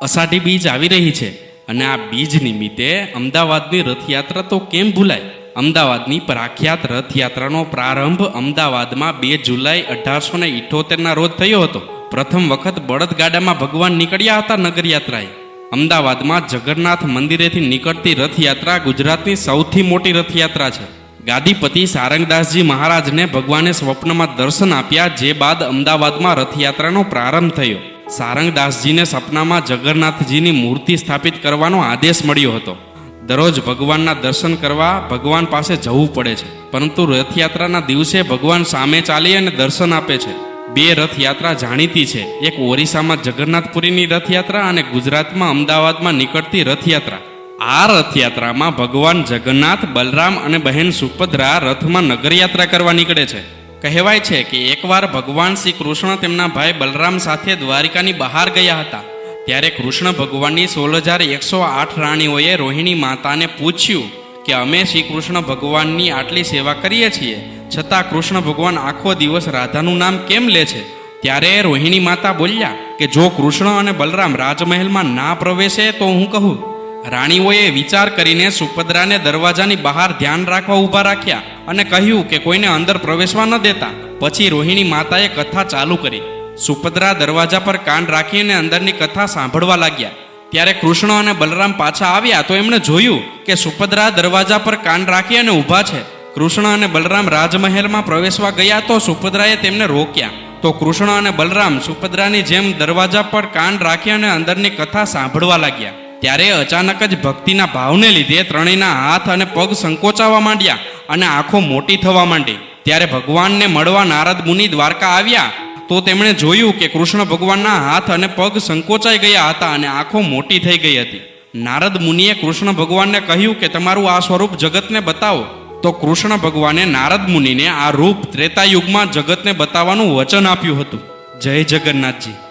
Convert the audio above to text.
અષાઢી બીજ આવી રહી છે. અને આ બીજ નિમિત્તે અમદાવાદની રથયાત્રા તો કેમ ભૂલાય? અમદાવાદની પ્રખ્યાત રથયાત્રાનો પ્રારંભ અમદાવાદમાં બે જુલાઈ અઢારસો ને ઇઠોતેરના રોજ થયો હતો. પ્રથમ વખત બળદગાડામાં ભગવાન નીકળ્યા હતા નગરયાત્રાએ. અમદાવાદમાં જગન્નાથ મંદિરેથી નીકળતી રથયાત્રા ગુજરાતની સૌથી મોટી રથયાત્રા છે. ગાદીપતિ સારંગદાસજી મહારાજને ભગવાને સ્વપ્નમાં દર્શન આપ્યા જે બાદ અમદાવાદમાં રથયાત્રાનો પ્રારંભ થયો. સારંગદાસજીને સપનામાં જગન્નાથજીની મૂર્તિ સ્થાપિત કરવાનો આદેશ મળ્યો હતો. દરરોજ ભગવાનના દર્શન કરવા ભગવાન પાસે જવું પડે છે. પરંતુ રથયાત્રાના દિવસે ભગવાન સામે ચાલી અને દર્શન આપે છે. બે રથયાત્રા જાણીતી છે. એક ઓરિસ્સામાં જગન્નાથપુરીની રથયાત્રા અને ગુજરાતમાં અમદાવાદમાં નીકળતી રથયાત્રા. આ રથયાત્રામાં ભગવાન જગન્નાથ, બલરામ અને બહેન સુભદ્રા રથમાં નગરયાત્રા કરવા નીકળે છે. કહેવાય છે કે એકવાર ભગવાન શ્રી કૃષ્ણ તેમના ભાઈ બલરામ સાથે દ્વારિકાની બહાર ગયા હતા, ત્યારે કૃષ્ણ ભગવાનની સોળ હજાર એકસો આઠ રાણીઓએ રોહિણી માતાને પૂછ્યું કે અમે શ્રી કૃષ્ણ ભગવાનની આટલી સેવા કરીએ છીએ, છતાં કૃષ્ણ ભગવાન આખો દિવસ રાધાનું નામ કેમ લે છે? ત્યારે રોહિણી માતા બોલ્યા કે જો કૃષ્ણ અને બલરામ રાજમહેલમાં ના પ્રવેશે તો હું કહું. રાણીઓએ વિચાર કરીને સુભદ્રાને દરવાજાની બહાર ધ્યાન રાખવા ઊભા રાખ્યા અને કહ્યું કે કોઈને અંદર પ્રવેશવા ન દેતા. પછી રોહિણી માતાએ કથા ચાલુ કરી. સુભદ્રા દરવાજા પર કાન રાખીને અંદરની કથા સાંભળવા લાગ્યા. ત્યારે કૃષ્ણ અને બલરામ પાછા આવ્યા તો એમણે જોયું કે સુભદ્રા દરવાજા પર કાન રાખી અને ઊભા છે. કૃષ્ણ અને બલરામ રાજમહેલમાં પ્રવેશવા ગયા તો સુભદ્રાએ તેમને રોક્યા. તો કૃષ્ણ અને બલરામ સુભદ્રાની જેમ દરવાજા પર કાન રાખી અને અંદરની કથા સાંભળવા લાગ્યા. ત્યારે અચાનક જ ભક્તિના ભાવને લીધે ત્રણેયના હાથ અને પગ સંકોચાવા માંડ્યા અને આંખો મોટી થવા માંડી. ત્યારે ભગવાનને મળવા નારદ મુનિ દ્વારકા આવ્યા. તો તેમણે જોયું કે કૃષ્ણ ભગવાનના હાથ અને પગ સંકોચાઈ ગયા હતા અને આંખો મોટી થઈ ગઈ હતી. નારદ મુનિએ કૃષ્ણ ભગવાનને કહ્યું કે તમારું આ સ્વરૂપ જગતને બતાવો. તો કૃષ્ણ ભગવાને નારદ મુનિને આ રૂપ ત્રેતાયુગમાં જગતને બતાવવાનું વચન આપ્યું હતું. જય જગન્નાથજી.